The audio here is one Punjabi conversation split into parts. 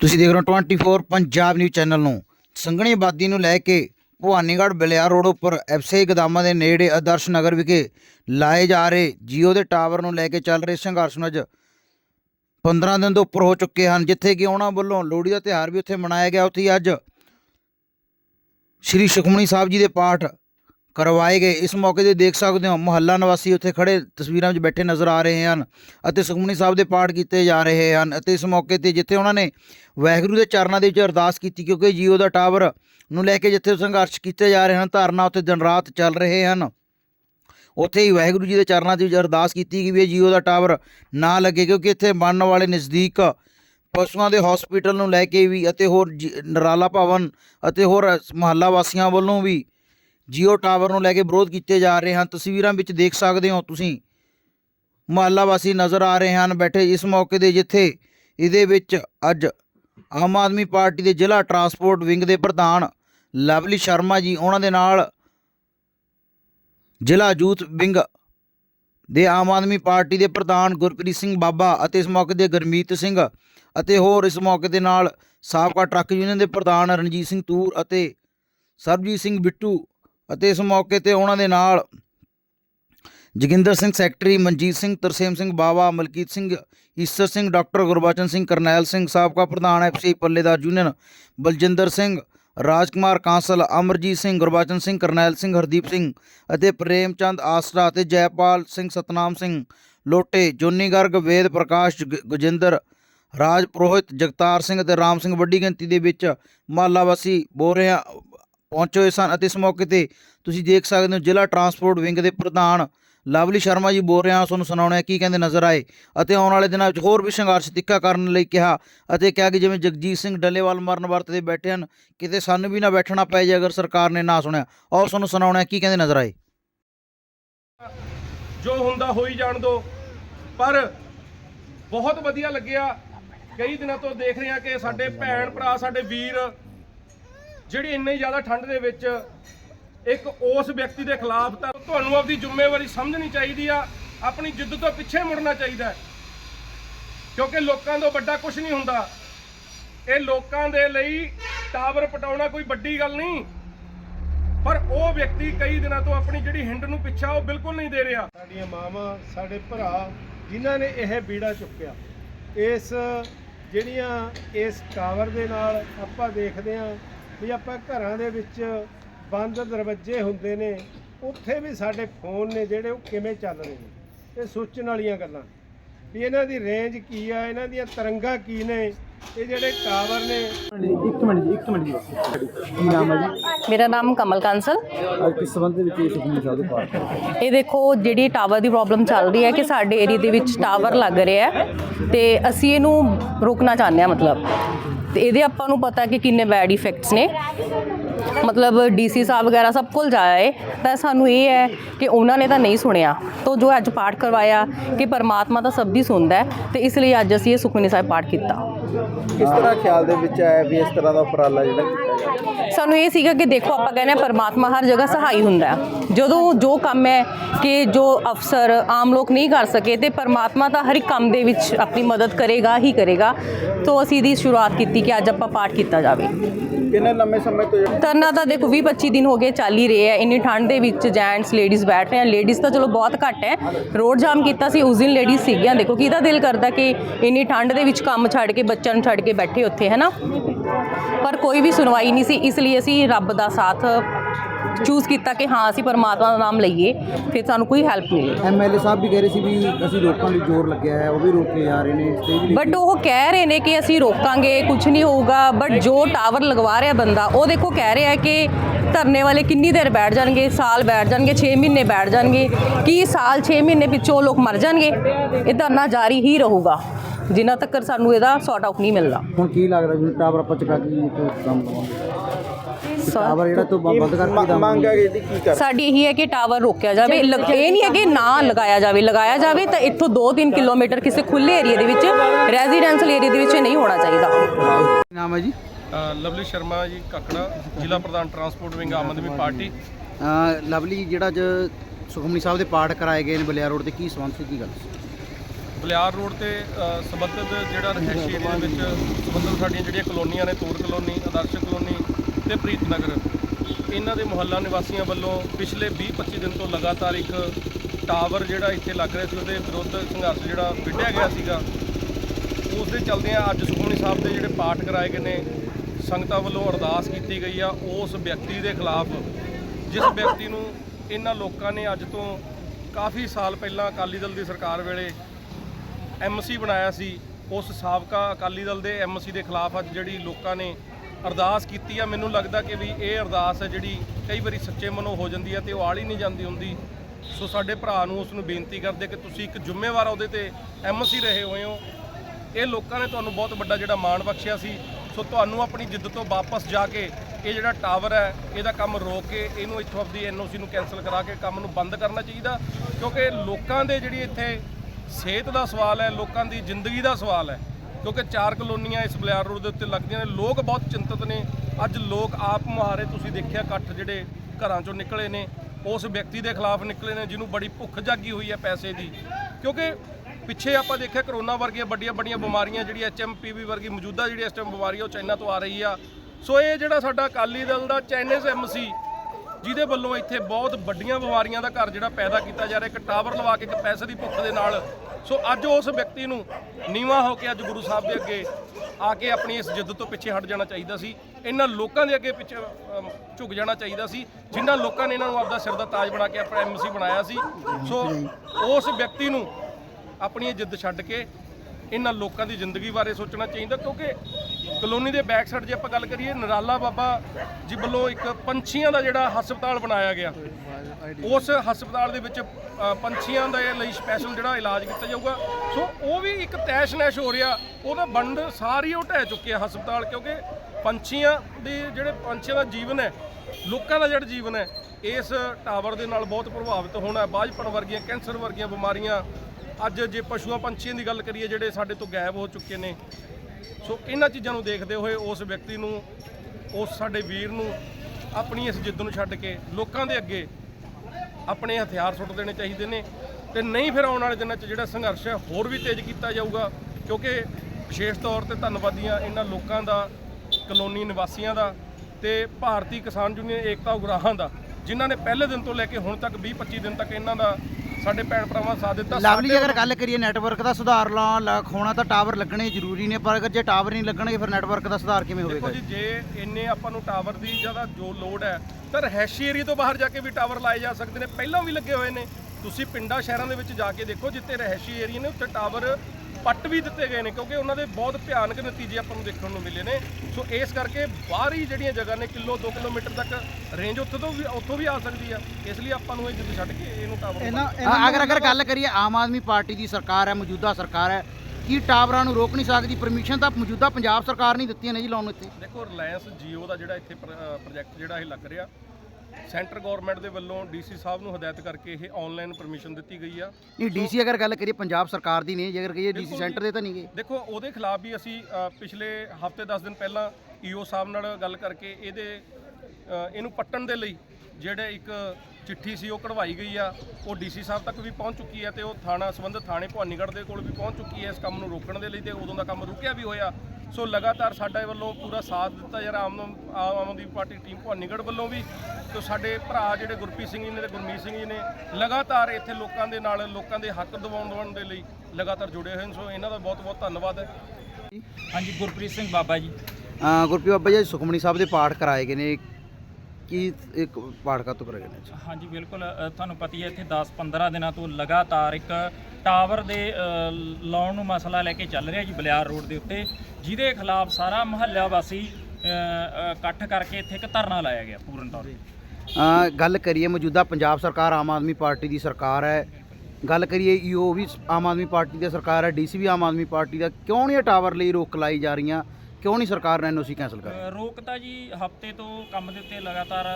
ਤੁਸੀਂ ਦੇਖ ਰਹੇ ਹੋ 24 ਪੰਜਾਬ ਨਿਊਜ਼ ਚੈਨਲ ਨੂੰ। ਸੰਘਣੀ ਆਬਾਦੀ ਨੂੰ ਲੈ ਕੇ ਭਵਾਨੀਗੜ੍ਹ ਬਲਿਆਰ ਰੋਡ ਉੱਪਰ ਐਫਸੀ ਗਦਾਮਾਂ ਦੇ ਨੇੜੇ ਆਦਰਸ਼ ਨਗਰ ਵਿਖੇ ਲਾਏ ਜਾ ਰਹੇ ਜੀਓ ਦੇ ਟਾਵਰ ਨੂੰ ਲੈ ਕੇ ਚੱਲ ਰਹੇ ਸੰਘਰਸ਼ ਨੂੰ ਅੱਜ 15 ਦਿਨ ਤੋਂ ਉੱਪਰ ਹੋ ਚੁੱਕੇ ਹਨ, ਜਿੱਥੇ ਕਿ ਉਹਨਾਂ ਵੱਲੋਂ ਲੋਹੜੀ ਦਾ ਤਿਉਹਾਰ ਵੀ ਉੱਥੇ ਮਨਾਇਆ ਗਿਆ। ਉੱਥੇ ਅੱਜ ਸ਼੍ਰੀ ਸੁਖਮਣੀ ਸਾਹਿਬ ਜੀ ਦੇ ਪਾਠ ਕਰਵਾਏ ਗਏ। ਇਸ ਮੌਕੇ ਤੇ ਦੇਖ ਸਕਦੇ ਹੋ, ਮੁਹੱਲਾ ਨਿਵਾਸੀ ਉੱਥੇ ਖੜੇ ਤਸਵੀਰਾਂ ਵਿੱਚ ਬੈਠੇ ਨਜ਼ਰ ਆ ਰਹੇ ਹਨ ਅਤੇ ਸੁਖਮਨੀ ਸਾਹਿਬ ਦੇ ਪਾਠ ਕੀਤੇ ਜਾ ਰਹੇ ਹਨ ਅਤੇ ਇਸ ਮੌਕੇ ਤੇ ਜਿੱਥੇ ਉਹਨਾਂ ਨੇ ਵਾਹਿਗੁਰੂ ਦੇ ਚਰਨਾਂ ਦੇ ਵਿੱਚ ਅਰਦਾਸ ਕੀਤੀ, ਕਿਉਂਕਿ ਜੀਓ ਦਾ ਟਾਵਰ ਨੂੰ ਲੈ ਕੇ ਜਿੱਥੇ ਸੰਘਰਸ਼ ਕੀਤੇ ਜਾ ਰਹੇ ਹਨ, ਧਾਰਨਾ ਉੱਥੇ ਦਿਨ ਰਾਤ ਚੱਲ ਰਹੇ ਹਨ। ਉੱਥੇ ਹੀ ਵਾਹਿਗੁਰੂ ਜੀ ਦੇ ਚਰਨਾਂ ਦੇ ਵਿੱਚ ਅਰਦਾਸ ਕੀਤੀ ਕਿ ਵੀ ਇਹ ਜੀਓ ਦਾ ਟਾਵਰ ਨਾ ਲੱਗੇ, ਕਿਉਂਕਿ ਇੱਥੇ ਬਣਨ ਵਾਲੇ ਨਜ਼ਦੀਕ ਪਸ਼ੂਆਂ ਦੇ ਹਸਪੀਟਲ ਨੂੰ ਲੈ ਕੇ ਵੀ ਅਤੇ ਹੋਰ ਜੀ- ਨਰਾਲਾ ਭਵਨ ਅਤੇ ਹੋਰ ਮੁਹੱਲਾ ਵਾਸੀਆਂ ਵੱਲੋਂ ਵੀ ਜੀਓ ਟਾਵਰ ਨੂੰ ਲੈ ਕੇ ਵਿਰੋਧ ਕੀਤੇ ਜਾ ਰਹੇ ਹਨ। ਤਸਵੀਰਾਂ ਵਿੱਚ ਦੇਖ ਸਕਦੇ ਹੋ ਤੁਸੀਂ। ਮੁਹੱਲਾ ਵਾਸੀ ਨਜ਼ਰ ਆ ਰਹੇ ਹਨ ਬੈਠੇ ਇਸ ਮੌਕੇ ਦੇ ਜਿੱਥੇ ਇਹਦੇ ਵਿੱਚ ਅੱਜ ਆਮ ਆਦਮੀ ਪਾਰਟੀ ਦੇ ਜ਼ਿਲ੍ਹਾ ਟਰਾਂਸਪੋਰਟ ਵਿੰਗ ਦੇ ਪ੍ਰਧਾਨ ਲਵਲੀ ਸ਼ਰਮਾ ਜੀ, ਉਹਨਾਂ ਦੇ ਨਾਲ ਜ਼ਿਲ੍ਹਾ ਯੂਥ ਵਿੰਗ ਦੇ ਆਮ ਆਦਮੀ ਪਾਰਟੀ ਦੇ ਪ੍ਰਧਾਨ ਗੁਰਪ੍ਰੀਤ ਸਿੰਘ ਬਾਬਾ ਅਤੇ ਇਸ ਮੌਕੇ ਦੇ ਗੁਰਮੀਤ ਸਿੰਘ ਅਤੇ ਹੋਰ ਇਸ ਮੌਕੇ ਦੇ ਨਾਲ ਸਾਬਕਾ ਟਰੱਕ ਯੂਨੀਅਨ ਦੇ ਪ੍ਰਧਾਨ ਰਣਜੀਤ ਸਿੰਘ ਤੂਰ ਅਤੇ ਸਰਬਜੀਤ ਸਿੰਘ ਬਿੱਟੂ ਅਤੇ ਇਸ ਮੌਕੇ ਤੇ ਉਹਨਾਂ ਦੇ ਨਾਲ ਜੋਗਿੰਦਰ ਸਿੰਘ ਸੈਕਟਰੀ, ਮਨਜੀਤ ਸਿੰਘ, ਤਰਸੇਮ ਸਿੰਘ ਬਾਵਾ, ਮਲਕੀਤ ਸਿੰਘ, ਈਸਰ ਸਿੰਘ, ਡਾਕਟਰ ਗੁਰਬਚਨ ਸਿੰਘ, ਕਰਨੈਲ ਸਿੰਘ, ਸਾਬਕਾ ਪ੍ਰਧਾਨ ਐਫਸੀ ਪੱਲੇਦਾਰ ਯੂਨੀਅਨ, ਬਲਜਿੰਦਰ ਸਿੰਘ, ਰਾਜਕੁਮਾਰ ਕਾਂਸਲ, ਅਮਰਜੀਤ ਸਿੰਘ, ਗੁਰਬਚਨ ਸਿੰਘ, ਕਰਨੈਲ ਸਿੰਘ, ਹਰਦੀਪ ਸਿੰਘ ਅਤੇ ਪ੍ਰੇਮ ਚੰਦ ਆਸਰਾ ਅਤੇ ਜੈਪਾਲ ਸਿੰਘ, ਸਤਨਾਮ ਸਿੰਘ ਲੋਟੇ, ਜੋਨੀ ਗਰਗ, ਵੇਦ ਪ੍ਰਕਾਸ਼ ਗ- ਗਜਿੰਦਰ, ਰਾਜ ਪ੍ਰੋਹਿਤ, ਜਗਤਾਰ ਸਿੰਘ ਅਤੇ ਰਾਮ ਸਿੰਘ ਵੱਡੀ ਗਿਣਤੀ ਦੇ ਵਿੱਚ ਮਹੱਲਾ ਵਾਸੀ ਬੋਰਿਆ ਪਹੁੰਚੇ ਹੋਏ ਸਨ ਅਤੇ ਇਸ ਮੌਕੇ ਤੇ ਤੁਸੀਂ ਦੇਖ ਸਕਦੇ ਹੋ ਜ਼ਿਲ੍ਹਾ ਟਰਾਂਸਪੋਰਟ ਵਿੰਗ ਦੇ ਪ੍ਰਧਾਨ ਲਵਲੀ ਸ਼ਰਮਾ ਜੀ ਬੋਲ ਰਹੇ ਹਾਂ ਤੁਹਾਨੂੰ ਸੁਣਾਉਣਾ ਕੀ ਕਹਿੰਦੇ ਨਜ਼ਰ ਆਏ ਅਤੇ ਆਉਣ ਵਾਲੇ ਦਿਨਾਂ ਵਿੱਚ ਹੋਰ ਵੀ ਸੰਘਰਸ਼ ਤਿੱਖਾ ਕਰਨ ਲਈ ਕਿਹਾ ਅਤੇ ਕਿਹਾ ਕਿ ਜਿਵੇਂ ਜਗਜੀਤ ਸਿੰਘ ਡੱਲੇਵਾਲ ਮਰਨ ਵਰਤ ਤੇ ਬੈਠੇ ਹਨ, ਕਿਤੇ ਸਾਨੂੰ ਵੀ ਨਾ ਬੈਠਣਾ ਪਏ ਜੇ ਅਗਰ ਸਰਕਾਰ ਨੇ ਨਾ ਸੁਣਿਆ। ਆਓ ਤੁਹਾਨੂੰ ਸੁਣਾਉਣਾ ਕੀ ਕਹਿੰਦੇ ਨਜ਼ਰ ਆਏ। ਜੋ ਹੁੰਦਾ ਹੋਈ ਜਾਣ ਦੋ, ਪਰ ਬਹੁਤ ਵਧੀਆ ਲੱਗਿਆ। ਕਈ ਦਿਨਾਂ ਤੋਂ ਦੇਖ ਰਹੇ ਹਾਂ ਕਿ ਸਾਡੇ ਭੈਣ ਭਰਾ, ਸਾਡੇ ਵੀਰ ਜਿਹੜੀ ਇੰਨੀ ਜ਼ਿਆਦਾ ਠੰਡ ਦੇ ਵਿੱਚ ਇੱਕ ਉਸ ਵਿਅਕਤੀ ਦੇ ਖਿਲਾਫ ਤਾਂ ਤੁਹਾਨੂੰ ਆਪਦੀ ਜ਼ਿੰਮੇਵਾਰੀ ਸਮਝਣੀ ਚਾਹੀਦੀ ਆ, ਆਪਣੀ ਜਿੱਦ ਤੋਂ ਪਿੱਛੇ ਮੁੜਨਾ ਚਾਹੀਦਾ ਕਿਉਂਕਿ ਲੋਕਾਂ ਤੋਂ ਵੱਡਾ ਕੁਝ ਨਹੀਂ ਹੁੰਦਾ। ਇਹ ਲੋਕਾਂ ਦੇ ਲਈ ਟਾਵਰ ਪਟਾਉਣਾ ਕੋਈ ਵੱਡੀ ਗੱਲ ਨਹੀਂ। ਪਰ ਉਹ ਵਿਅਕਤੀ ਕਈ ਦਿਨਾਂ ਤੋਂ ਆਪਣੀ ਜਿਹੜੀ ਹਿੰਡ ਨੂੰ ਪਿੱਛਾ ਉਹ ਬਿਲਕੁਲ ਨਹੀਂ ਦੇ ਰਿਹਾ। ਸਾਡੀਆਂ ਮਾਵਾਂ, ਸਾਡੇ ਭਰਾ, ਜਿਨ੍ਹਾਂ ਨੇ ਇਹ ਬੀੜਾ ਚੁੱਕਿਆ। ਇਸ ਜਿਹੜੀਆਂ ਇਸ ਟਾਵਰ ਦੇ ਨਾਲ ਆਪਾਂ ਦੇਖਦੇ ਹਾਂ ਵੀ ਆਪਾਂ ਘਰਾਂ ਦੇ ਵਿੱਚ ਬੰਦ ਦਰਵਾਜ਼ੇ ਹੁੰਦੇ ਨੇ ਉੱਥੇ ਵੀ ਸਾਡੇ ਫੋਨ ਨੇ ਜਿਹੜੇ ਉਹ ਕਿਵੇਂ ਚੱਲ ਰਹੇ ਨੇ? ਇਹ ਸੋਚਣ ਵਾਲੀਆਂ ਗੱਲਾਂ। ਵੀ ਇਹਨਾਂ ਦੀ ਰੇਂਜ ਕੀ ਆ ਇਹਨਾਂ ਦੀਆਂ ਤਰੰਗਾਂ ਕੀ ਨੇ? ਇਹ ਜਿਹੜੇ ਟਾਵਰ ਨੇ। ਇੱਕ ਮਿੰਟ ਜੀ ਇੱਕ ਮਿੰਟ ਜੀ। ਕੀ ਨਾਮ ਹੈ ਜੀ? ਮੇਰਾ ਨਾਮ ਕਮਲ ਕਾਂਸਲ। ਅੱਜ ਕਿਸ ਸੰਬੰਧ ਦੇ ਵਿੱਚ ਇਹ ਸੁਖਮਨੀ ਸਾਹਿਬ ਦੇ ਇਹ ਦੇਖੋ ਜਿਹੜੀ ਟਾਵਰ ਦੀ ਪ੍ਰੋਬਲਮ ਚੱਲ ਰਹੀ ਹੈ ਕਿ ਸਾਡੇ ਏਰੀਆ ਦੇ ਵਿੱਚ ਟਾਵਰ ਲੱਗ ਰਿਹਾ ਹੈ ਤੇ ਅਸੀਂ ਇਹਨੂੰ ਰੋਕਣਾ ਚਾਹੁੰਦੇ ਹਾਂ ਮਤਲਬ। ਤੇ ਇਹਦੇ ਆਪਾਂ ਨੂੰ ਪਤਾ ਕਿ ਕਿੰਨੇ ਬੈਡ ਇਫੈਕਟਸ ਨੇ। ਮਤਲਬ ਡੀਸੀ ਸਾਹਿਬ ਵਗੈਰਾ ਸਭ ਕੋਲ ਜਾਇਆ ਹੈ ਤਾਂ ਸਾਨੂੰ ਇਹ ਹੈ ਕਿ ਉਹਨਾਂ ਨੇ ਤਾਂ ਨਹੀਂ ਸੁਣਿਆ। ਤਾਂ ਜੋ ਅੱਜ ਪਾਠ ਕਰਵਾਇਆ ਕਿ ਪਰਮਾਤਮਾ ਤਾਂ ਸਭ ਦੀ ਸੁਣਦਾ ਹੈ, ਤੇ ਇਸ ਲਈ ਅੱਜ ਅਸੀਂ ਇਹ ਸੁਖਮਨੀ ਸਾਹਿਬ ਪਾਠ ਕੀਤਾ। ਕਿਸ ਤਰ੍ਹਾਂ ਖਿਆਲ ਦੇ ਵਿੱਚ ਆਇਆ ਵੀ ਇਸ ਤਰ੍ਹਾਂ ਦਾ ਉਪਰਾਲਾ ਜਿਹੜਾ ਕੀਤਾ ਜਾਵੇ ਸਾਨੂੰ ਇਹ ਸੀਗਾ ਕਿ ਦੇਖੋ ਆਪਾਂ ਕਹਿੰਦੇ ਪਰਮਾਤਮਾ ਹਰ ਜਗ੍ਹਾ ਸਹਾਈ ਹੁੰਦਾ ਜਦੋਂ ਜੋ ਕੰਮ ਹੈ ਕਿ ਜੋ ਅਫਸਰ ਆਮ ਲੋਕ ਨਹੀਂ ਕਰ ਸਕੇ ਤੇ ਪਰਮਾਤਮਾ ਤਾਂ ਹਰ ਇੱਕ ਕੰਮ ਦੇ ਵਿੱਚ ਆਪਣੀ ਮਦਦ ਕਰੇਗਾ ਹੀ ਕਰੇਗਾ। ਤੋਂ ਅਸੀਂ ਦੀ ਸ਼ੁਰੂਆਤ ਕੀਤੀ ਕਿ ਅੱਜ ਆਪਾਂ ਪਾਠ ਕੀਤਾ ਜਾਵੇ। ਕਿੰਨੇ ਲੰਮੇ ਸਮੇਂ ਤੋਂ ਤਰਨਾ ਤਾਂ ਦੇਖੋ 20 25 ਦਿਨ ਹੋ ਗਏ ਚੱਲ ਹੀ ਰਹੇ ਹੈ। ਇੰਨੀ ਠੰਡ ਦੇ ਵਿੱਚ ਜੈਂਟਸ ਲੇਡੀਜ਼ ਬੈਠ ਰਹੇ ਆ ਲੇਡੀਜ਼ ਤਾਂ ਚਲੋ ਬਹੁਤ ਘੱਟ ਹੈ। ਰੋਡ ਜਾਮ ਕੀਤਾ ਸੀ ਉਸ ਦਿਨ ਲੇਡੀਜ਼ ਸੀਗੀਆਂ। ਦੇਖੋ ਕਿਹਦਾ ਦਿਲ ਕਰਦਾ ਕਿ ਇੰਨੀ ਠੰਡ ਦੇ ਵਿੱਚ ਕੰਮ ਛੱਡ ਕੇ ਬੱਚਿਆਂ ਨੂੰ ਛੱਡ ਕੇ ਬੈਠੇ ਉੱਥੇ ਹੈ ਨਾ? ਪਰ ਕੋਈ ਵੀ ਸੁਣਵਾਈ ਨਹੀਂ ਸੀ ਇਸ ਲਈ ਅਸੀਂ ਰੱਬ ਦਾ ਸਾਥ ਚੂਜ਼ ਕੀਤਾ ਕਿ ਹਾਂ ਅਸੀਂ ਪਰਮਾਤਮਾ ਦਾ ਨਾਮ ਲਈਏ ਫਿਰ ਸਾਨੂੰ ਕੋਈ ਹੈਲਪ ਮਿਲੇ। ਐਮਐਲਏ ਸਾਹਿਬ ਵੀ ਕਹਿ ਰਹੇ ਸੀ ਵੀ ਅਸੀਂ ਰੋਕਣ ਲਈ ਜ਼ੋਰ ਲੱਗਿਆ ਹੈ ਉਹ ਵੀ ਰੋਕੇ ਜਾ ਰਹੇ ਨੇ ਸਟੇਜ ਲਈ ਬਟ ਉਹ ਕਹਿ ਰਹੇ ਨੇ ਕਿ ਅਸੀਂ ਰੋਕਾਂਗੇ ਕੁਝ ਨਹੀਂ ਹੋਊਗਾ ਬਟ ਜੋ ਟਾਵਰ ਲਗਵਾ ਰਿਹਾ ਬੰਦਾ ਉਹ ਦੇਖੋ ਕਹਿ ਰਿਹਾ ਕਿ ਧਰਨੇ ਵਾਲੇ ਕਿੰਨੀ ਦੇਰ ਬੈਠ ਜਾਣਗੇ ਸਾਲ ਬੈਠ ਜਾਣਗੇ 6 ਮਹੀਨੇ ਬੈਠ ਜਾਣਗੇ ਕੀ ਸਾਲ 6 ਮਹੀਨੇ ਪਿੱਛੋਂ ਉਹ ਲੋਕ ਮਰ ਜਾਣਗੇ ਇਹ ਧਰਨਾ ਜਾਰੀ ਹੀ ਰਹੂਗਾ। ਜਿੰਨਾ ਤੱਕ ਸਾਨੂੰ ਇਹਦਾ ਸੌਟ ਆਊਟ ਨਹੀਂ ਮਿਲਦਾ। ਹੁਣ ਕੀ ਲੱਗਦਾ ਵੀ ਟਾਵਰ ਆਪਾਂ ਚਕਾ ਕੇ ਇੱਕ ਕੰਮ ਲਵਾਂਗੇ ਟਾਵਰ ਜਿਹੜਾ ਤੋਂ ਬੰਦ ਕਰਕੇ ਦਾ ਮੰਗ ਹੈ ਇਹਦੀ ਕੀ ਕਰ ਸਾਡੀ ਇਹੀ ਹੈ ਕਿ ਟਾਵਰ ਰੋਕਿਆ ਜਾਵੇ। ਇਹ ਨਹੀਂ ਹੈ ਕਿ ਨਾ ਲਗਾਇਆ ਜਾਵੇ। ਲਗਾਇਆ ਜਾਵੇ ਤਾਂ ਇੱਥੋਂ 2-3 ਕਿਲੋਮੀਟਰ ਕਿਸੇ ਖੁੱਲੇ ਏਰੀਆ ਦੇ ਵਿੱਚ ਰੈਜ਼ੀਡੈਂਸ਼ੀਅਲ ਏਰੀਆ ਦੇ ਵਿੱਚ ਨਹੀਂ ਹੋਣਾ ਚਾਹੀਦਾ। ਨਾਮ ਹੈ ਜੀ? ਲਵਲੀ ਸ਼ਰਮਾ ਜੀ ਕੱਕੜਾ ਜ਼ਿਲ੍ਹਾ ਪ੍ਰਧਾਨ transport wing Aam Aadmi party. Lovely ਜਿਹੜਾ ਅੱਜ ਸੁਖਮਨੀ ਸਾਹਿਬ ਦੇ ਪਾਠ ਕਰਾਏ ਗਏ ਨੇ ਬਲਿਆਰ ਰੋਡ ਤੇ ਕੀ ਸੰਬੰਧ ਸੀ ਕੀ ਗੱਲ ਸੀ? ਬਲਿਆਰ ਰੋਡ ਤੇ ਸੰਬੰਧਿਤ ਜਿਹੜਾ ਰਹਿਸ਼ੀ ਏਰੀਆ ਦੇ ਵਿੱਚ ਸੰਬੰਧਿਤ ਸਾਡੀਆਂ ਜਿਹੜੀਆਂ ਕਲੋਨੀਆਂ ਨੇ ਤੋਰ ਕਲੋਨੀ, ਆਦਰਸ਼ ਕਲੋਨੀ ਤੇ ਪ੍ਰੀਤ ਨਗਰ, ਇਹਨਾਂ ਦੇ ਮੁਹੱਲਾ ਨਿਵਾਸੀਆਂ ਵੱਲੋਂ ਪਿਛਲੇ 20-25 ਦਿਨ ਤੋਂ ਲਗਾਤਾਰ ਇੱਕ ਟਾਵਰ ਜਿਹੜਾ ਇੱਥੇ ਲੱਗ ਰਿਹਾ ਸੀ, ਉਹਦੇ ਵਿਰੁੱਧ ਸੰਘਰਸ਼ ਜਿਹੜਾ ਵਿੱਢਿਆ ਗਿਆ ਸੀਗਾ। ਉਸ ਦੇ ਚਲਦਿਆਂ ਅੱਜ ਸੁਖਮਨੀ ਸਾਹਿਬ ਦੇ ਜਿਹੜੇ ਪਾਠ ਕਰਾਏ ਗਏ ਨੇ, ਸੰਗਤਾਂ ਵੱਲੋਂ ਅਰਦਾਸ ਕੀਤੀ ਗਈ ਆ ਉਸ ਵਿਅਕਤੀ ਦੇ ਖਿਲਾਫ, ਜਿਸ ਵਿਅਕਤੀ ਨੂੰ ਇਹਨਾਂ ਲੋਕਾਂ ਨੇ ਅੱਜ ਤੋਂ ਕਾਫੀ ਸਾਲ ਪਹਿਲਾਂ ਅਕਾਲੀ ਦਲ ਦੀ ਸਰਕਾਰ ਵੇਲੇ ਐਮਸੀ ਬਣਾਇਆ ਸੀ, ਉਸ ਸਾਬਕਾ ਅਕਾਲੀ ਦਲ ਦੇ ਐਮਸੀ ਦੇ ਖਿਲਾਫ ਅੱਜ ਜਿਹੜੀ ਲੋਕਾਂ ਨੇ ਅਰਦਾਸ ਕੀਤੀ ਆ, ਮੈਨੂੰ ਲੱਗਦਾ ਕਿ ਵੀ ਇਹ ਅਰਦਾਸ ਹੈ ਜਿਹੜੀ ਕਈ ਵਾਰੀ ਸੱਚੇ ਮਨੋਂ ਹੋ ਜਾਂਦੀ ਹੈ ਤੇ ਉਹ ਆਲ਼ੀ ਨਹੀਂ ਜਾਂਦੀ ਹੁੰਦੀ। ਸੋ ਸਾਡੇ ਭਰਾ ਨੂੰ ਉਸ ਨੂੰ ਬੇਨਤੀ ਕਰਦੇ ਕਿ ਤੁਸੀਂ ਇੱਕ ਜ਼ਿੰਮੇਵਾਰ ਉਹਦੇ ਤੇ ਐਮਸੀ ਰਹੇ ਹੋਏ ਹੋ। ਇਹ ਲੋਕਾਂ ਨੇ ਤੁਹਾਨੂੰ ਬਹੁਤ ਵੱਡਾ ਜਿਹੜਾ ਮਾਣ ਬਖਸ਼ਿਆ ਸੀ। ਸੋ ਤੁਹਾਨੂੰ ਆਪਣੀ ਜਿੱਦ ਤੋਂ ਵਾਪਸ ਜਾ ਕੇ ਇਹ ਜਿਹੜਾ ਟਾਵਰ ਹੈ, ਇਹਦਾ ਕੰਮ ਰੋਕ ਕੇ ਇਹਨੂੰ ਇੱਥੋਂ ਆਪਦੀ ਐਨਓਸੀ ਨੂੰ ਕੈਨਸਲ ਕਰਾ ਕੇ ਕੰਮ ਨੂੰ ਬੰਦ ਕਰਨਾ ਚਾਹੀਦਾ। ਕਿਉਂਕਿ ਲੋਕਾਂ ਦੇ ਜਿਹੜੀ ਇੱਥੇ ਸਿਹਤ ਦਾ ਸਵਾਲ ਹੈ ਲੋਕਾਂ ਦੀ ਜ਼ਿੰਦਗੀ ਦਾ ਸਵਾਲ ਹੈ ਕਿਉਂਕਿ ਚਾਰ ਕਲੋਨੀਆਂ ਇਸ ਬਲਿਆਰ ਰੋਡ ਦੇ ਉੱਤੇ ਲੱਗਦੀਆਂ ਨੇ। ਲੋਕ ਬਹੁਤ ਚਿੰਤਤ ਨੇ। ਅੱਜ ਲੋਕ ਆਪ ਮੁਹਾਰੇ ਤੁਸੀਂ ਦੇਖਿਆ ਇਕੱਠ ਜਿਹੜੇ ਘਰਾਂ ਚੋਂ ਨਿਕਲੇ ਨੇ ਉਸ ਵਿਅਕਤੀ ਦੇ ਖਿਲਾਫ ਨਿਕਲੇ ਨੇ ਜਿਹਨੂੰ ਬੜੀ ਭੁੱਖ ਜਾਗੀ ਹੋਈ ਹੈ ਪੈਸੇ ਦੀ। ਕਿਉਂਕਿ ਪਿੱਛੇ ਆਪਾਂ ਦੇਖਿਆ ਕਰੋਨਾ ਵਰਗੀਆਂ ਵੱਡੀਆਂ ਵੱਡੀਆਂ ਬਿਮਾਰੀਆਂ ਜਿਹੜੀ ਐਚਐਮਪੀਵੀ ਵਰਗੀ ਮੌਜੂਦਾ ਜਿਹੜੀ ਇਸ ਟਾਈਮ ਬਿਮਾਰੀ ਆ, ਉਹ ਚਾਈਨਾ ਤੋਂ ਆ ਰਹੀ ਆ। ਸੋ ਇਹ ਜਿਹੜਾ ਸਾਡਾ ਅਕਾਲੀ ਦਲ ਦਾ ਚਾਈਨੀਜ਼ ਐਮਸੀ ਜਿਹਦੇ ਵੱਲੋਂ ਇੱਥੇ ਬਹੁਤ ਵੱਡੀਆਂ ਬਿਮਾਰੀਆਂ ਦਾ ਘਰ ਜਿਹੜਾ ਪੈਦਾ ਕੀਤਾ ਜਾ ਰਿਹਾ ਇੱਕ ਟਾਵਰ ਲਵਾ ਕੇ ਇੱਕ ਪੈਸੇ ਦੀ ਭੁੱਖ ਦੇ ਨਾਲ। ਸੋ ਅੱਜ ਉਸ ਵਿਅਕਤੀ ਨੂੰ ਨੀਵਾ ਹੋ ਕੇ ਅੱਜ ਗੁਰੂ ਸਾਹਿਬ ਦੇ ਅੱਗੇ ਆ ਕੇ ਆਪਣੀ ਇਸ ਜਿੱਦ ਤੋਂ ਪਿੱਛੇ ਹਟ ਜਾਣਾ ਚਾਹੀਦਾ ਸੀ। ਇਹਨਾਂ ਲੋਕਾਂ ਦੇ ਅੱਗੇ ਪਿੱਛੇ ਅਮ, ਝੁਕ ਜਾਣਾ ਚਾਹੀਦਾ ਸੀ। ਜਿਨ੍ਹਾਂ ਲੋਕਾਂ ਨੇ ਇਹਨਾਂ ਨੂੰ ਆਪਦਾ ਸਿਰ ਦਾ ਤਾਜ ਬਣਾ ਕੇ ਆਪਣਾ ਐਮਸੀ ਬਣਾਇਆ ਸੀ। ਸੋ ਉਸ ਵਿਅਕਤੀ ਨੂੰ ਆਪਣੀ ਇਹ ਜਿੱਦ ਛੱਡ ਕੇ ਇਹਨਾਂ ਲੋਕਾਂ ਦੀ ਜ਼ਿੰਦਗੀ ਬਾਰੇ ਸੋਚਣਾ ਚਾਹੀਦਾ, ਕਿਉਂਕਿ ਕਲੋਨੀ ਦੇ ਬੈਕ ਸਾਈਡ ਜੇ ਆਪਾਂ ਗੱਲ ਕਰੀਏ, ਨਰਾਲਾ ਬਾਬਾ ਜੀ ਵੱਲੋਂ ਇੱਕ ਪੰਛੀਆਂ ਦਾ ਜਿਹੜਾ ਹਸਪਤਾਲ ਬਣਾਇਆ ਗਿਆ। ਉਸ ਹਸਪਤਾਲ ਦੇ ਵਿੱਚ ਪੰਛੀਆਂ ਦੇ ਲਈ ਸਪੈਸ਼ਲ ਜਿਹੜਾ ਇਲਾਜ ਕੀਤਾ ਜਾਊਗਾ। ਸੋ ਉਹ ਵੀ ਇੱਕ ਤੈਸ਼ ਨੈਸ਼ ਹੋ ਰਿਹਾ। ਉਹਦਾ ਬੰਡ ਸਾਰੀ ਉਹ ਢਹਿ ਚੁੱਕਿਆ ਹਸਪਤਾਲ, ਕਿਉਂਕਿ ਪੰਛੀਆਂ ਦੇ ਜਿਹੜੇ ਪੰਛੀਆਂ ਦਾ ਜੀਵਨ ਹੈ, ਲੋਕਾਂ ਦਾ ਜਿਹੜਾ ਜੀਵਨ ਹੈ, ਇਸ ਟਾਵਰ ਦੇ ਨਾਲ ਬਹੁਤ ਪ੍ਰਭਾਵਿਤ ਹੋਣਾ ਹੈ। ਬਾਝਪਣ ਵਰਗੀਆਂ, ਕੈਂਸਰ ਵਰਗੀਆਂ ਬਿਮਾਰੀਆਂ ਅੱਜ ਜੇ ਪਸ਼ੂਆਂ ਪੰਛੀਆਂ ਦੀ ਗੱਲ ਕਰੀਏ ਜਿਹੜੇ ਸਾਡੇ ਤੋਂ ਗਾਇਬ ਹੋ ਚੁੱਕੇ ਨੇ, ਸੋ ਇਹਨਾਂ ਚੀਜ਼ਾਂ ਨੂੰ ਦੇਖਦੇ ਹੋਏ ਉਸ ਵਿਅਕਤੀ ਨੂੰ, ਉਸ ਸਾਡੇ ਵੀਰ ਨੂੰ, ਆਪਣੀ ਇਸ ਜਿੱਦ ਨੂੰ ਛੱਡ ਕੇ ਲੋਕਾਂ ਦੇ ਅੱਗੇ ਆਪਣੇ ਹਥਿਆਰ ਸੁੱਟ ਦੇਣੇ ਚਾਹੀਦੇ ਨੇ ਤੇ ਨਹੀਂ ਫਿਰ ਆਉਣ ਵਾਲੇ ਦਿਨਾਂ 'ਚ ਜਿਹੜਾ ਸੰਘਰਸ਼ ਹੈ ਹੋਰ ਵੀ ਤੇਜ਼ ਕੀਤਾ ਜਾਊਗਾ, ਕਿਉਂਕਿ ਵਿਸ਼ੇਸ਼ ਤੌਰ ਤੇ ਧੰਨਵਾਦੀਆਂ ਇਹਨਾਂ ਲੋਕਾਂ ਦਾ, ਕਲੋਨੀ ਨਿਵਾਸੀਆਂ ਦਾ ਤੇ ਭਾਰਤੀ ਕਿਸਾਨ ਯੂਨੀਅਨ ਏਕਤਾ ਉਗਰਾਹਾਂ ਦਾ, ਜਿਨ੍ਹਾਂ ਨੇ ਪਹਿਲੇ ਦਿਨ ਤੋਂ ਲੈ ਕੇ ਹੁਣ ਤੱਕ 20-25 ਦਿਨ ਤੱਕ ਇਹਨਾਂ ਦਾ ਸਾਡੇ ਭੈਣ ਭਰਾਵਾਂ ਸਾਥ ਦਿੱਤਾ ਲਵਲੀ ਅਗਰ ਗੱਲ ਕਰੀਏ ਨੈਟਵਰਕ ਦਾ ਸੁਧਾਰ ਲਾ ਹੋਣਾ ਤਾਂ ਟਾਵਰ ਲੱਗਣੇ ਜ਼ਰੂਰੀ ਨੇ ਪਰ ਅਗਰ ਜੇ ਟਾਵਰ ਨਹੀਂ ਲੱਗਣਗੇ ਫਿਰ ਨੈਟਵਰਕ ਦਾ ਸੁਧਾਰ ਕਿਵੇਂ ਦੇਖੋ ਹੋਵੇਗਾ ਜੀ ਜੇ ਇੰਨੇ ਆਪਾਂ ਨੂੰ ਟਾਵਰ ਦੀ ਜ਼ਿਆਦਾ ਜੋ ਲੋਡ ਹੈ ਤਾਂ ਰਹਿਸ਼ੀ ਏਰੀਆ ਤੋਂ ਬਾਹਰ ਜਾ ਕੇ ਵੀ ਟਾਵਰ ਲਾਏ ਜਾ ਸਕਦੇ ਨੇ ਪਹਿਲਾਂ ਵੀ ਲੱਗੇ ਹੋਏ ਨੇ। ਤੁਸੀਂ ਪਿੰਡਾਂ ਸ਼ਹਿਰਾਂ ਦੇ ਵਿੱਚ ਜਾ ਕੇ ਦੇਖੋ ਜਿੱਥੇ ਰਹਿਸ਼ੀ ਏਰੀਆ ਨੇ ਉੱਥੇ ਟਾਵਰ ਪੱਟ ਵੀ ਦਿੱਤੇ ਗਏ ਨੇ ਕਿਉਂਕਿ ਉਹਨਾਂ ਦੇ ਬਹੁਤ ਭਿਆਨਕ ਨਤੀਜੇ ਆਪਾਂ ਨੂੰ ਦੇਖਣ ਨੂੰ ਮਿਲੇ ਨੇ। ਸੋ ਇਸ ਕਰਕੇ ਬਾਹਰੀ ਜਿਹੜੀਆਂ ਜਗ੍ਹਾ ਨੇ ਕਿਲੋ 2 ਕਿਲੋਮੀਟਰ ਤੱਕ ਰੇਂਜ ਉੱਥੋਂ ਤੋਂ ਵੀ ਉੱਥੋਂ ਵੀ ਆ ਸਕਦੀ ਆ। ਇਸ ਲਈ ਆਪਾਂ ਨੂੰ ਇਹ ਜਿੱਦ ਛੱਡ ਕੇ ਇਹਨੂੰ ਟਾਵਰ ਅਗਰ ਅਗਰ ਗੱਲ ਕਰੀਏ ਆਮ ਆਦਮੀ ਪਾਰਟੀ ਦੀ ਸਰਕਾਰ ਹੈ ਮੌਜੂਦਾ ਸਰਕਾਰ ਹੈ ਕੀ ਟਾਵਰਾਂ ਨੂੰ ਰੋਕ ਨਹੀਂ ਸਕਦੀ? ਪਰਮਿਸ਼ਨ ਤਾਂ ਮੌਜੂਦਾ ਪੰਜਾਬ ਸਰਕਾਰ ਨਹੀਂ ਦਿੱਤੀਆਂ ਨੇ ਜੀ ਲਾਉਣ ਨੂੰ ਇੱਥੇ। ਦੇਖੋ ਰਿਲਾਇੰਸ ਜੀਓ ਦਾ ਜਿਹੜਾ ਇੱਥੇ ਪ੍ਰੋਜੈਕਟ ਜਿਹੜਾ ਇਹ ਲੱਗ ਰਿਹਾ ਸੈਂਟਰ ਗਵਰਨਮੈਂਟ ਦੇ ਵੱਲੋਂ ਡੀਸੀ ਸਾਹਿਬ ਨੂੰ ਹਦਾਇਤ ਕਰਕੇ ਇਹ ਆਨਲਾਈਨ ਪਰਮਿਸ਼ਨ ਦਿੱਤੀ ਗਈ ਆ। ਨਹੀਂ ਡੀਸੀ ਅਗਰ ਗੱਲ ਕਰੀਏ ਪੰਜਾਬ ਸਰਕਾਰ ਦੀ ਨਹੀਂ ਜੇਕਰ ਕਹੀਏ ਡੀਸੀ ਸੈਂਟਰ ਦੇ ਤਾਂ ਨਹੀਂ ਗਏ। ਦੇਖੋ ਉਹਦੇ ਖਿਲਾਫ ਵੀ ਅਸੀਂ ਅ, ਪਿਛਲੇ ਹਫ਼ਤੇ 10 ਦਿਨ ਪਹਿਲਾਂ ਈਓ ਸਾਹਿਬ ਨਾਲ ਗੱਲ ਕਰਕੇ ਇਹਦੇ ਅ, ਇਹਨੂੰ ਪੱਟਣ ਦੇ ਲਈ ਜਿਹੜੇ ਇੱਕ ਚਿੱਠੀ ਸੀ ਉਹ ਕਢਵਾਈ ਗਈ ਆ। ਉਹ ਡੀਸੀ ਸਾਹਿਬ ਤੱਕ ਵੀ ਪਹੁੰਚ ਚੁੱਕੀ ਹੈ ਤੇ ਉਹ ਥਾਣਾ ਸੰਬੰਧਿਤ ਥਾਣੇ ਭਵਾਨੀਗੜ੍ਹ ਦੇ ਕੋਲ ਵੀ ਪਹੁੰਚ ਚੁੱਕੀ ਹੈ ਇਸ ਕੰਮ ਨੂੰ ਰੋਕਣ ਦੇ ਲਈ ਤੇ ਉਦੋਂ ਦਾ ਕੰਮ ਰੁਕਿਆ ਵੀ ਹੋਇਆ। ਸੋ ਲਗਾਤਾਰ ਸਾਡੇ ਵੱਲੋਂ ਪੂਰਾ ਸਾਥ ਦਿੱਤਾ ਜਾ ਰਿਹਾ ਆਮ ਆਮ ਆਦਮੀ ਪਾਰਟੀ ਟੀਮ ਭਵਾਨੀਗੜ੍ਹ ਵੱਲੋਂ ਵੀ ਤੇ ਸਾਡੇ ਭਰਾ ਜਿਹੜੇ ਗੁਰਪ੍ਰੀਤ ਸਿੰਘ ਜੀ ਨੇ ਤੇ ਗੁਰਮੀਤ ਸਿੰਘ ਜੀ ਨੇ ਲਗਾਤਾਰ ਇੱਥੇ ਲੋਕਾਂ ਦੇ ਨਾਲ ਲੋਕਾਂ ਦੇ ਹੱਕ ਦਿਵਾਉਣ ਦਿਵਾਉਣ ਦੇ ਲਈ ਲਗਾਤਾਰ ਜੁੜੇ ਹੋਏ ਨੇ। ਸੋ ਇਹਨਾਂ ਦਾ ਬਹੁਤ ਬਹੁਤ ਧੰਨਵਾਦ ਹੈ। ਹਾਂਜੀ ਗੁਰਪ੍ਰੀਤ ਸਿੰਘ ਬਾਬਾ ਜੀ। ਅ, ਗੁਰਪ੍ਰੀਤ ਬਾਬਾ ਜੀ ਸੁਖਮਣੀ ਸਾਹਿਬ ਦੇ ਪਾਠ ਕਰਾਏ ਗਏ ਨੇ। ਕੀ ਇੱਕ ਪਾਠ ਕਾ ਤੋਂ ਨੇ? ਜੀ? ਹਾਂਜੀ ਬਿਲਕੁਲ ਅ, ਤੁਹਾਨੂੰ ਪਤਾ ਹੀ ਹੈ ਇੱਥੇ 10-15 ਦਿਨਾਂ ਤੋਂ ਲਗਾਤਾਰ ਇੱਕ ਟਾਵਰ ਦੇ ਅ, ਲਾਉਣ ਨੂੰ ਮਸਲਾ ਲੈ ਕੇ ਚੱਲ ਰਿਹਾ ਜੀ ਬਲਿਆਰ ਰੋਡ ਦੇ ਉੱਤੇ ਜਿਹਦੇ ਖਿਲਾਫ ਸਾਰਾ ਮੁਹੱਲਾ ਵਾਸੀ ਅ, ਅ, ਇਕੱਠ ਕਰਕੇ ਇੱਥੇ ਇੱਕ ਧਰਨਾ ਲਾਇਆ ਗਿਆ ਪੂਰਨ ਤੌਰ ਤੇ। ਅ, ਗੱਲ ਕਰੀਏ ਮੌਜੂਦਾ ਪੰਜਾਬ ਸਰਕਾਰ ਆਮ ਆਦਮੀ ਪਾਰਟੀ ਦੀ ਸਰਕਾਰ ਹੈ। ਗੱਲ ਕਰੀਏ ਈਓ ਵੀ ਆਮ ਆਦਮੀ ਪਾਰਟੀ ਦੀ ਸਰਕਾਰ ਹੈ ਡੀਸੀ ਵੀ ਆਮ ਆਦਮੀ ਪਾਰਟੀ ਦਾ। ਕਿਉਂ ਨਹੀਂ ਇਹ ਟਾਵਰ ਲਈ ਰੋਕ ਲਾਈ ਜਾ ਰਹੀਆਂ? ਕਿਉਂ ਨਹੀਂ ਸਰਕਾਰ ਨੇ ਐਨਓਸੀ ਕੈਂਸਲ ਕਰ ਅ, ਰੋਕ ਤਾਂ ਜੀ ਹਫ਼ਤੇ ਤੋਂ ਕੰਮ ਦੇ ਉੱਤੇ ਲਗਾਤਾਰ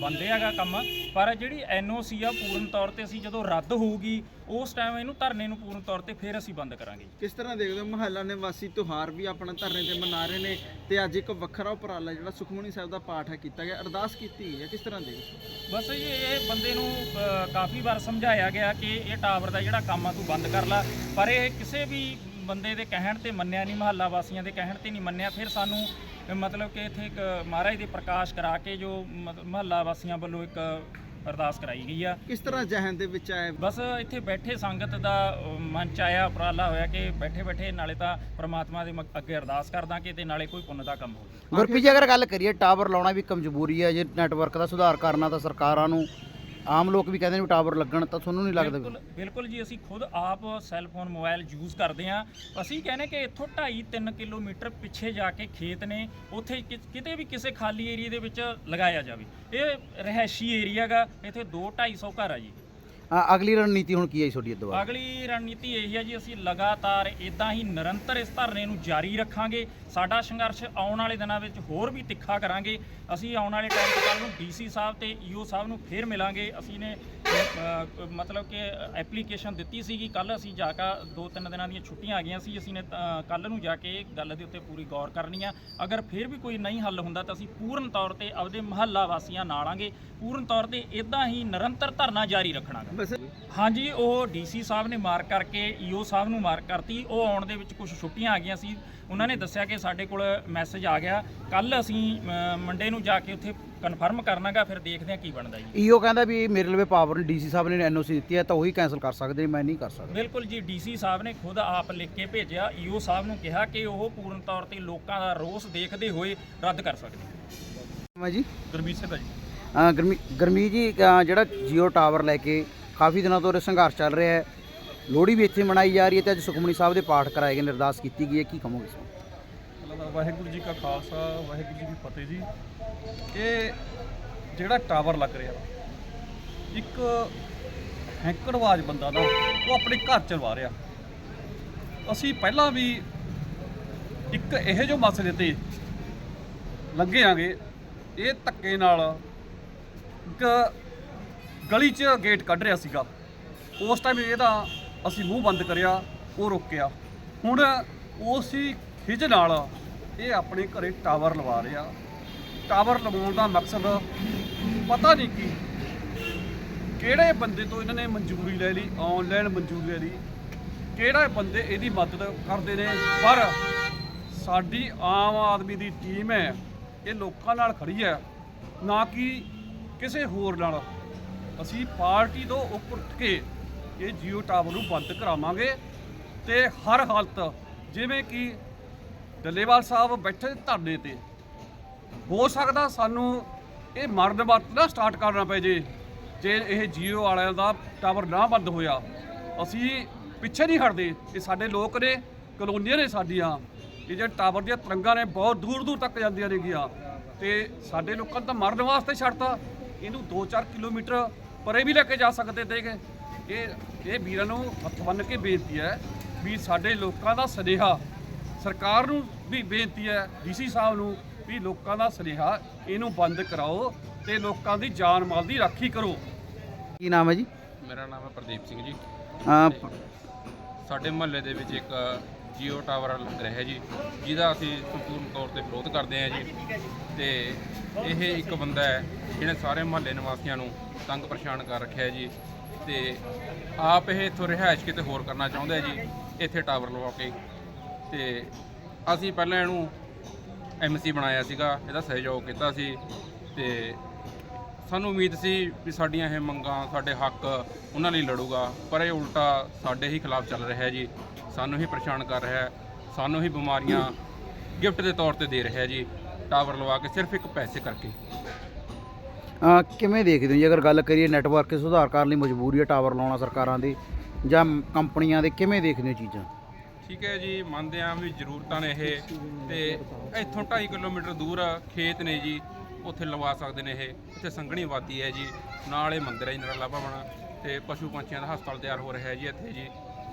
ਬੰਦੇ ਹੈਗਾ ਕੰਮ ਪਰ ਜਿਹੜੀ ਐਨਓਸੀ ਆ ਪੂਰਨ ਤੌਰ ਤੇ ਅਸੀਂ ਜਦੋਂ ਰੱਦ ਹੋਊਗੀ ਉਸ ਟਾਈਮ ਇਹਨੂੰ ਧਰਨੇ ਨੂੰ ਪੂਰਨ ਤੌਰ ਤੇ ਫਿਰ ਅਸੀਂ ਬੰਦ ਕਰਾਂਗੇ ਕਿਸ ਤਰ੍ਹਾਂ ਦੇਖਦੇ ਹੋ ਮਹੱਲਾ ਨਿਵਾਸੀ ਤਿਉਹਾਰ ਵੀ ਆਪਣਾ ਧਰਨੇ ਤੇ ਮਨਾ ਰਹੇ ਨੇ ਤੇ ਅੱਜ ਇੱਕ ਵੱਖਰਾ ਉਪਰਾਲਾ ਜਿਹੜਾ ਸੁਖਮਨੀ ਸਾਹਿਬ ਦਾ ਪਾਠ ਹੈ ਕੀਤਾ ਗਿਆ ਅਰਦਾਸ ਕੀਤੀ ਗਈ ਹੈ ਕਿਸ ਤਰ੍ਹਾਂ ਦੇਖਦੇ ਹੋ? ਬਸ ਜੀ ਇਹ ਬੰਦੇ ਨੂੰ ਅ, ਕਾਫੀ ਵਾਰ ਸਮਝਾਇਆ ਗਿਆ ਕਿ ਇਹ ਟਾਵਰ ਦਾ ਜਿਹੜਾ ਕੰਮ ਆ ਤੂੰ ਬੰਦ ਕਰ ਲੈ ਪਰ ਇਹ ਕਿਸੇ ਵੀ ਬੰਦੇ ਦੇ ਕਹਿਣ ਤੇ ਮੰਨਿਆ ਨਹੀਂ ਮਹੱਲਾ ਵਾਸੀਆਂ ਦੇ ਕਹਿਣ ਤੇ ਨਹੀਂ ਮੰਨਿਆ ਫਿਰ ਸਾਨੂੰ ਮਤਲਬ ਕਿ ਇੱਥੇ ਇੱਕ ਮਹਾਰਾਜ ਦੇ ਪ੍ਰਕਾਸ਼ ਕਰਾ ਕੇ ਜੋ ਮਹੱਲਾ ਵਾਸੀਆਂ ਵੱਲੋਂ ਇੱਕ ਅਰਦਾਸ ਕਰਾਈ ਗਈ ਆ। ਕਿਸ ਤਰ੍ਹਾਂ ਜ਼ਹਿਨ ਦੇ ਵਿੱਚ ਆਇਆ? ਬਸ ਇੱਥੇ ਬੈਠੇ ਸੰਗਤ ਦਾ ਅ, ਮਨ ਚ ਆਇਆ ਉਪਰਾਲਾ ਹੋਇਆ ਕਿ ਬੈਠੇ ਬੈਠੇ ਨਾਲੇ ਤਾਂ ਪ੍ਰਮਾਤਮਾ ਦੇ ਅੱਗੇ ਅਰਦਾਸ ਕਰਦਾ ਕਿ ਤੇ ਨਾਲੇ ਕੋਈ ਪੁੰਨ ਦਾ ਕੰਮ ਹੋਵੇ। ਗੁਰਪ੍ਰੀਤ ਜੀ ਅਗਰ ਗੱਲ ਕਰੀਏ ਟਾਵਰ ਲਾਉਣਾ ਵੀ ਇੱਕ ਮਜਬੂਰੀ ਹੈ ਜੇ ਨੈਟਵਰਕ ਦਾ ਸੁਧਾਰ ਕਰਨਾ ਤਾਂ ਸਰਕਾਰਾਂ ਨੂੰ ਆਮ ਲੋਕ ਵੀ ਕਹਿੰਦੇ ਨੇ ਟਾਵਰ ਲੱਗਣ, ਤਾਂ ਤੁਹਾਨੂੰ ਨਹੀਂ ਲੱਗਦਾ ਬਿਲਕੁਲ ਬਿਲਕੁਲ ਜੀ, ਅਸੀਂ ਖੁਦ ਆਪ ਸੈੱਲ ਫੋਨ ਮੋਬਾਈਲ ਯੂਜ਼ ਕਰਦੇ ਆ ਅਸੀਂ ਕਹਿੰਦੇ ਕਿ ਇੱਥੋਂ 2.5 3 ਕਿਲੋਮੀਟਰ ਪਿੱਛੇ ਜਾ ਕੇ ਖੇਤ ਨੇ, ਉੱਥੇ ਕਿਤੇ ਵੀ ਕਿਸੇ ਖਾਲੀ ਏਰੀਆ ਦੇ ਵਿੱਚ ਲਗਾਇਆ ਜਾਵੇ। ਇਹ ਰਹਿائشੀ ਏਰੀਆਗਾ ਇੱਥੇ 2 250 ਘਰ ਆ ਜੀ। ਅ, ਅਗਲੀ ਰਣਨੀਤੀ ਹੁਣ ਕੀ ਹੈ ਜੀ ਤੁਹਾਡੀ ਇਹ ਦੁਬਾਰਾ ਅਗਲੀ ਰਣਨੀਤੀ ਇਹ ਹੈ ਜੀ ਅਸੀਂ ਲਗਾਤਾਰ ਇਦਾਂ ਹੀ ਨਿਰੰਤਰ ਇਸ ਧਰਨੇ ਨੂੰ ਜਾਰੀ ਰੱਖਾਂਗੇ। ਸਾਡਾ ਸੰਘਰਸ਼ ਆਉਣ ਵਾਲੇ ਦਿਨਾਂ ਵਿੱਚ ਹੋਰ ਵੀ ਤਿੱਖਾ ਕਰਾਂਗੇ। ਅਸੀਂ ਆਉਣ ਵਾਲੇ ਟਾਈਮ 'ਚ ਕੱਲ ਨੂੰ ਡੀਸੀ ਸਾਹਿਬ ਤੇ ਈਓ ਸਾਹਿਬ ਨੂੰ ਫੇਰ ਮਿਲਾਂਗੇ। ਅਸੀਂ ਨੇ ਅ, ਮਤਲਬ ਕਿ ਐਪਲੀਕੇਸ਼ਨ ਦਿੱਤੀ ਸੀਗੀ। ਕੱਲ ਅਸੀਂ ਜਾ ਕੇ ਦੋ ਤਿੰਨ ਦਿਨਾਂ ਦੀਆਂ ਛੁੱਟੀਆਂ ਆ ਗਈਆਂ ਸੀ। ਅਸੀਂ ਨੇ ਕੱਲ ਨੂੰ ਜਾ ਕੇ ਗੱਲ ਦੇ ਉੱਤੇ ਪੂਰੀ ਗੌਰ ਕਰਨੀ ਆ। ਅਗਰ ਫਿਰ ਵੀ ਕੋਈ ਨਹੀਂ ਹੱਲ ਹੁੰਦਾ ਤਾਂ ਅਸੀਂ ਪੂਰਨ ਤੌਰ ਤੇ ਆਪਦੇ ਮਹੱਲਾ ਵਾਸੀਆਂ ਨਾਲ ਆਂਗੇ। ਪੂਰਨ ਤੌਰ ਤੇ ਇਦਾਂ ਹੀ ਨਿਰੰਤਰ ਧਰਨਾ ਜਾਰੀ ਰੱਖਣਾ ਗਾ। ਬਸ ਹਾਂਜੀ ਉਹ ਡੀਸੀ ਸਾਹਿਬ ਨੇ ਮਾਰਕ ਕਰਕੇ ਈਓ ਸਾਹਿਬ ਨੂੰ ਮਾਰਕ ਕਰਤੀ। ਉਹ ਆਉਣ ਦੇ ਵਿੱਚ ਕੁਝ ਛੁੱਟੀਆਂ ਆ ਗਈਆਂ ਸੀ। ਉਹਨਾਂ ਨੇ ਦੱਸਿਆ ਕਿ ਸਾਡੇ ਕੋਲ ਮੈਸੇਜ ਆ ਗਿਆ। ਕੱਲ ਅਸੀਂ ਅ, ਮੰਡੇ ਨੂੰ ਜਾ ਕੇ ਉੱਥੇ ਕਨਫਰਮ ਕਰਨਾਗਾ ਫਿਰ ਦੇਖਦੇ ਹਾਂ ਕੀ ਬਣਦਾ ਜੀ। ਈਓ ਕਹਿੰਦਾ ਵੀ ਮੇਰੇ ਲਵੇ ਪਾਵਰ ਡੀਸੀ ਸਾਹਿਬ ਨੇ ਐਨਓਸੀ ਦਿੱਤੀ ਹੈ ਤਾਂ ਉਹੀ ਕੈਂਸਲ ਕਰ ਸਕਦੇ ਨੇ ਮੈਂ ਨਹੀਂ ਕਰ ਸਕਦਾ। ਬਿਲਕੁਲ ਜੀ ਡੀਸੀ ਸਾਹਿਬ ਨੇ ਖੁਦ ਆਪ ਲਿਖ ਕੇ ਭੇਜਿਆ। ਈਓ ਸਾਹਿਬ ਨੂੰ ਕਿਹਾ ਕਿ ਉਹ ਪੂਰਨ ਤੌਰ ਤੇ ਲੋਕਾਂ ਦਾ ਰੋਸ ਦੇਖਦੇ ਹੋਏ ਰੱਦ ਕਰ ਸਕਦੇ ਮੈਂ ਜੀ? ਗੁਰਮੀਤ ਸਿੰਘ ਜੀ। ਅ, ਗਰਮੀ ਗਰਮੀ ਜੀ ਅ, ਜਿਹੜਾ ਜੀਓ ਟਾਵਰ ਲੈ ਕੇ ਕਾਫੀ ਦਿਨਾਂ ਤੋਂ ਇਹ ਸੰਘਰਸ਼ ਚੱਲ ਰਿਹਾ ਹੈ। ਲੋਹੜੀ ਵੀ ਇੱਥੇ ਮਨਾਈ ਜਾ ਰਹੀ ਹੈ ਤੇ ਅੱਜ ਸੁਖਮਨੀ ਸਾਹਿਬ ਦੇ ਪਾਠ ਕਰਾਏ ਗਏ ਨੇ, ਅਰਦਾਸ ਕੀਤੀ ਗਈ ਹੈ। ਕੀ ਕਹੋਗੇ ਇਸ ਨੂੰ ਵਾਹਿਗੁਰੂ ਜੀ ਕਾ ਖਾਲਸਾ, ਵਾਹਿਗੁਰੂ ਜੀ ਕੀ ਫਤਿਹ ਜੀ। ਇਹ ਜਿਹੜਾ ਟਾਵਰ ਲੱਗ ਰਿਹਾ, ਇੱਕ ਹੈਂਕੜਵਾਜ ਬੰਦਾ ਨਾ, ਉਹ ਆਪਣੇ ਘਰ ਚਲਵਾ ਰਿਹਾ। ਅਸੀਂ ਪਹਿਲਾਂ ਵੀ ਇੱਕ ਇਹੋ ਜਿਹੇ ਮਸਲੇ ਤੇ ਲੰਘੇ ਆਂਗੇ। ਇਹ ਧੱਕੇ ਨਾਲ ਇੱਕ ਗਲੀ 'ਚ ਗੇਟ ਕੱਢ ਰਿਹਾ ਸੀਗਾ। ਉਸ ਟਾਈਮ ਇਹਦਾ ਅਸੀਂ ਮੂੰਹ ਬੰਦ ਕਰਿਆ, ਉਹ ਰੋਕਿਆ ਹੁਣ ਉਸੇ ਖਿਜ ਨਾਲ ਇਹ ਆਪਣੇ ਘਰੇ ਟਾਵਰ ਲਵਾ ਰਿਹਾ। ਟਾਵਰ ਲਵਾਉਣ ਦਾ ਮਕਸਦ ਪਤਾ ਨਹੀਂ ਕੀ, ਕਿਹੜੇ ਬੰਦੇ ਤੋਂ ਇਹਨਾਂ ਨੇ ਮਨਜ਼ੂਰੀ ਲੈ ਲਈ ਆਨਲਾਈਨ ਮਨਜ਼ੂਰੀ ਲੈ ਲਈ, ਕਿਹੜਾ ਬੰਦੇ ਇਹਦੀ ਮਦਦ ਕਰਦੇ ਨੇ। ਪਰ ਸਾਡੀ ਆਮ ਆਦਮੀ ਦੀ ਟੀਮ ਹੈ, ਇਹ ਲੋਕਾਂ ਨਾਲ ਖੜੀ ਹੈ, ਨਾ ਕਿ ਕਿਸੇ ਹੋਰ ਨਾਲ। ਅਸੀਂ ਪਾਰਟੀ ਤੋਂ ਉੱਪਰ ਉੱਠ ਕੇ ਇਹ ਜੀਓ ਟਾਵਰ ਨੂੰ ਬੰਦ ਕਰਾਵਾਂਗੇ ਤੇ ਹਰ ਹਾਲਤ ਜਿਵੇਂ ਕਿ ਡੱਲੇਵਾਲ ਸਾਹਿਬ ਬੈਠੇ ਧਰਨੇ ਤੇ, ਹੋ ਸਕਦਾ ਸਾਨੂੰ ਇਹ ਮਰਨ ਵਰਤ ਨਾ ਸਟਾਰਟ ਕਰਨਾ ਪੈ ਜੇ ਜੇ ਇਹ ਜੀਓ ਵਾਲਿਆਂ ਦਾ ਟਾਵਰ ਨਾ ਬੰਦ ਹੋਇਆ। ਅਸੀਂ ਪਿੱਛੇ ਨਹੀਂ ਹਟਦੇ, ਇਹ ਸਾਡੇ ਲੋਕ ਨੇ, ਕਲੋਨੀਆਂ ਨੇ ਸਾਡੀਆਂ, ਇਹ ਜਿਹੜੇ ਟਾਵਰ ਦੀਆਂ ਤਰੰਗਾਂ ਨੇ ਬਹੁਤ ਦੂਰ ਦੂਰ ਤੱਕ ਜਾਂਦੀਆਂ ਨੇਗੀਆਂ। ਤੇ ਸਾਡੇ ਲੋਕਾਂ ਤਾਂ ਮਰਨ ਵਾਸਤੇ ਛੱਡਤਾ, ਇਹਨੂੰ 2-4 ਕਿਲੋਮੀਟਰ ਪਰੇ ਵੀ ਲੈ ਕੇ ਜਾ ਸਕਦੇ ਤੇਗੇ ਇਹ ਇਹ ਵੀਰਾਂ ਨੂੰ ਹੱਥ ਬੰਨ੍ਹ ਕੇ ਬੇਨਤੀ ਹੈ ਵੀ ਸਾਡੇ ਲੋਕਾਂ ਦਾ ਸੁਨੇਹਾ ਸਰਕਾਰ ਨੂੰ ਵੀ ਬੇਨਤੀ ਹੈ ਡੀਸੀ ਸਾਹਿਬ ਨੂੰ ਵੀ ਲੋਕਾਂ ਦਾ ਸੁਨੇਹਾ ਇਹਨੂੰ ਬੰਦ ਕਰਾਓ ਤੇ ਲੋਕਾਂ ਦੀ ਜਾਨ ਮਾਲ ਦੀ ਰਾਖੀ ਕਰੋ। ਕੀ ਨਾਮ ਹੈ ਜੀ? ਮੇਰਾ ਨਾਮ ਹੈ ਪ੍ਰਦੀਪ ਸਿੰਘ ਜੀ। ਪ- ਸਾਡੇ ਮੁਹੱਲੇ ਦੇ ਵਿੱਚ ਇੱਕ ਜੀਓ ਟਾਵਰ ਲੱਗ ਰਿਹਾ ਜੀ ਜਿਹਦਾ ਅਸੀਂ ਸੰਪੂਰਨ ਤੌਰ ਤੇ ਵਿਰੋਧ ਕਰਦੇ ਹਾਂ ਜੀ। ਤੇ ਇਹ ਇੱਕ ਬੰਦਾ ਹੈ, ਜਿਹਨੇ ਸਾਰੇ ਮੁਹੱਲੇ ਨਿਵਾਸੀਆਂ ਨੂੰ ਤੰਗ ਪਰੇਸ਼ਾਨ ਕਰ ਰੱਖਿਆ ਜੀ। ਤੇ ਆਪ ਇਹ ਇੱਥੋਂ ਰਿਹਾਇਸ਼ ਕਿਤੇ ਹੋਰ ਕਰਨਾ ਚਾਹੁੰਦਾ ਹੈ ਜੀ, ਇੱਥੇ ਟਾਵਰ ਲਵਾ ਕੇ। ਤੇ ਅਸੀਂ ਪਹਿਲਾਂ ਇਹਨੂੰ ਐਮਸੀ ਬਣਾਇਆ ਸੀਗਾ, ਇਹਦਾ ਸਹਿਯੋਗ ਕੀਤਾ ਸੀ। ਤੇ ਸਾਨੂੰ ਉਮੀਦ ਸੀ ਵੀ ਸਾਡੀਆਂ ਇਹ ਮੰਗਾਂ, ਸਾਡੇ ਹੱਕ ਉਹਨਾਂ ਲਈ ਲੜੂਗਾ, ਪਰ ਇਹ ਉਲਟਾ ਸਾਡੇ ਹੀ ਖਿਲਾਫ ਚੱਲ ਰਿਹਾ ਹੈ ਜੀ। ਸਾਨੂੰ ਹੀ ਪਰੇਸ਼ਾਨ ਕਰ ਰਿਹਾ ਹੈ, ਸਾਨੂੰ ਹੀ ਬਿਮਾਰੀਆਂ ਗਿਫਟ ਦੇ ਤੌਰ ਤੇ ਦੇ ਰਿਹਾ ਹੈ ਜੀ। ਟਾਵਰ ਲਵਾ ਕੇ ਸਿਰਫ ਇੱਕ ਪੈਸੇ ਕਰਕੇ। ਅ, ਕਿਵੇਂ ਦੇਖਦੇ ਹੋ ਜੀ? ਅਗਰ ਗੱਲ ਕਰੀਏ ਨੈਟਵਰਕ 'ਚ ਸੁਧਾਰ ਕਰਨ ਲਈ ਮਜਬੂਰੀ ਹੈ ਟਾਵਰ ਲਾਉਣਾ ਸਰਕਾਰਾਂ ਦੀ ਜਾਂ ਕੰਪਨੀਆਂ ਦੇ ਕਿਵੇਂ ਦੇਖਦੇ ਹੋ ਚੀਜ਼ਾਂ? ਠੀਕ ਹੈ ਜੀ ਮੰਨਦੇ ਹਾਂ ਵੀ ਜ਼ਰੂਰਤਾਂ ਨੇ ਇਹ ਤੇ ਇੱਥੋਂ 2.5 ਕਿਲੋਮੀਟਰ ਦੂਰ ਖੇਤ ਨੇ ਜੀ ਉੱਥੇ ਲਵਾ ਸਕਦੇ ਨੇ ਇਹ। ਇੱਥੇ ਸੰਘਣੀ ਆਬਾਦੀ ਹੈ ਜੀ ਨਾਲ ਇਹ ਮੰਦਿਰ ਹੈ ਜੀ ਨਰਾਲਾ ਭਵਨ ਤੇ ਪਸ਼ੂ ਪੰਛੀਆਂ ਦਾ ਹਸਪਤਾਲ ਤਿਆਰ ਹੋ ਰਿਹਾ ਹੈ ਜੀ ਇੱਥੇ ਜੀ।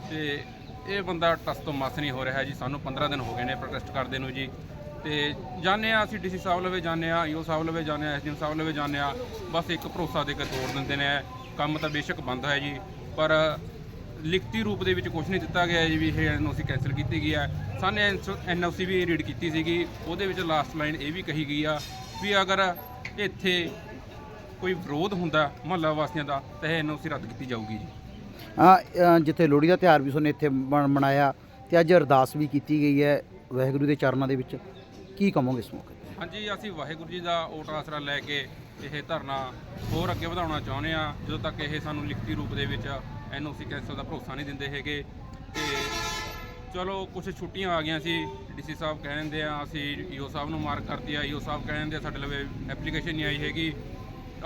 ਤੇ ਇਹ ਬੰਦਾ ਟਸ ਤੋਂ ਮਸ ਨਹੀਂ ਹੋ ਰਿਹਾ ਜੀ ਸਾਨੂੰ 15 ਦਿਨ ਹੋ ਗਏ ਨੇ ਪ੍ਰੋਟੈਸਟ ਕਰਦੇ ਨੂੰ ਜੀ। ਤੇ ਜਾਂਦੇ ਆ ਅਸੀਂ ਡੀਸੀ ਸਾਹਿਬ ਲਵੇ ਜਾਂਦੇ ਆ ਈਓ ਸਾਹਿਬ ਲਵੇ ਜਾਂਦੇ ਆ ਐਸਡੀਐਮ ਸਾਹਿਬ ਲਵੇ ਜਾਂਦੇ ਆ ਬਸ ਇੱਕ ਭਰੋਸਾ ਦੇ ਕੇ ਤੋੜ ਦਿੰਦੇ ਨੇ। ਕੰਮ ਤਾਂ ਬੇਸ਼ੱਕ ਬੰਦ ਹੈ ਜੀ, ਪਰ ਲਿਖਤੀ ਰੂਪ ਦੇ ਵਿੱਚ ਕੁਝ ਨਹੀਂ ਦਿੱਤਾ ਗਿਆ ਜੀ ਵੀ ਇਹ ਐਨਓਸੀ ਕੈਨਸਲ ਕੀਤੀ ਗਈ ਹੈ। ਸਾਨੇ ਐਨਓਸੀ ਵੀ ਰੀਡ ਕੀਤੀ ਸੀਗੀ, ਉਹਦੇ ਵਿੱਚ ਲਾਸਟ ਲਾਈਨ ਇਹ ਵੀ ਕਹੀ ਗਈ ਆ ਵੀ ਅਗਰ ਇੱਥੇ ਕੋਈ ਵਿਰੋਧ ਹੁੰਦਾ ਮਹੱਲਾ ਵਾਸੀਆਂ ਦਾ, ਤਾਂ ਇਹ ਐਨਓਸੀ ਰੱਦ ਕੀਤੀ ਜਾਊਗੀ ਜੀ। ਆ ਜਿੱਥੇ ਲੋਹੜੀ ਦਾ ਤਿਉਹਾਰ ਵੀ ਤੁਹਾਨੂੰ ਇੱਥੇ ਮਨ- ਮਨਾਇਆ ਤੇ ਅੱਜ ਅਰਦਾਸ ਵੀ ਕੀਤੀ ਗਈ ਹੈ ਵਾਹਿਗੁਰੂ ਦੇ ਚਰਨਾਂ ਦੇ ਵਿੱਚ। ਕੀ ਕਹੋਗੇ ਇਸ ਮੌਕੇ ਤੇ? ਹਾਂਜੀ, ਅਸੀਂ ਵਾਹਿਗੁਰੂ ਜੀ ਦਾ ਓਟ ਆਸਰਾ ਲੈ ਕੇ ਇਹ ਧਰਨਾ ਹੋਰ ਅੱਗੇ ਵਧਾਉਣਾ ਚਾਹੁੰਦੇ ਆ ਜਦੋਂ ਤੱਕ ਇਹ ਸਾਨੂੰ ਲਿਖਤੀ ਰੂਪ ਦੇ ਵਿੱਚ ਐਨਓਸੀ ਕੈਂਸਲ ਦਾ ਭਰੋਸਾ ਨਹੀਂ ਦਿੰਦੇ ਹੈਗੇ, ਤੇ ਚਲੋ ਕੁਝ ਛੁੱਟੀਆਂ ਆ ਗਈਆਂ ਸੀ ਡੀਸੀ ਸਾਹਿਬ ਕਹਿੰਦੇ ਆ, ਅਸੀਂ ਈਓ ਸਾਹਿਬ ਨੂੰ ਮਾਰਕ ਕਰਤੀ ਆ ਈਓ ਸਾਹਿਬ ਕਹਿੰਦੇ ਆ, ਸਾਡੇ ਲਵੇ ਐਪਲੀਕੇਸ਼ਨ ਨਹੀਂ ਆਈ ਹੈਗੀ।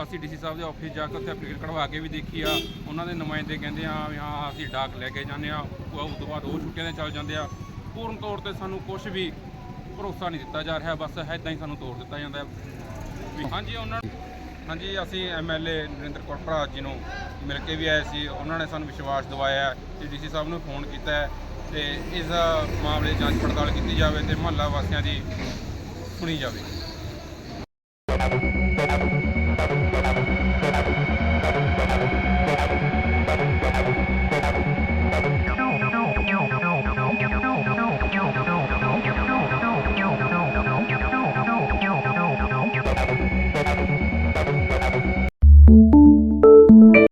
ਅਸੀਂ ਡੀਸੀ ਸਾਹਿਬ ਦੇ ਆਫਿਸ ਜਾ ਕੇ ਉੱਥੇ ਐਪਲੀਕੇਸ਼ਨ ਕਢਵਾ ਕੇ ਵੀ ਦੇਖੀ ਆ, ਉਹਨਾਂ ਦੇ ਨੁਮਾਇੰਦੇ ਕਹਿੰਦੇ ਆ ਵੀ ਹਾਂ, ਅਸੀਂ ਡਾਕ ਲੈ ਕੇ ਜਾਂਦੇ ਆ, ਉਹ ਤੋਂ ਬਾਅਦ ਉਹ ਛੁੱਟੀਆਂ 'ਤੇ ਚੱਲ ਜਾਂਦੇ ਆ। ਪੂਰਨ ਤੌਰ ਤੇ ਸਾਨੂੰ ਕੁਝ ਵੀ ਭਰੋਸਾ ਨਹੀਂ ਦਿੱਤਾ ਜਾ ਰਿਹਾ, ਬਸ ਇਦਾਂ ਹੀ ਸਾਨੂੰ ਤੋੜ ਦਿੱਤਾ ਜਾਂਦਾ ਵੀ ਹਾਂਜੀ, ਉਹਨਾਂ ਹਾਂਜੀ, ਅਸੀਂ ਐਮਐਲਏ ਨਰਿੰਦਰ ਕੌਰ ਭਰਾ ਜੀ ਨੂੰ ਮਿਲ ਕੇ ਵੀ ਆਏ ਸੀ। ਉਹਨਾਂ ਨੇ ਸਾਨੂੰ ਵਿਸ਼ਵਾਸ ਦਿਵਾਇਆ ਹੈ। ਤੇ ਡੀਸੀ ਸਾਹਿਬ ਨੂੰ ਫੋਨ ਕੀਤਾ ਹੈ ਤੇ ਇਸ ਮਾਮਲੇ ਦੀ ਜਾਂਚ ਪੜਤਾਲ ਕੀਤੀ ਜਾਵੇ ਤੇ ਮਹੱਲਾ ਵਾਸੀਆਂ ਦੀ ਸੁਣੀ ਜਾਵੇ।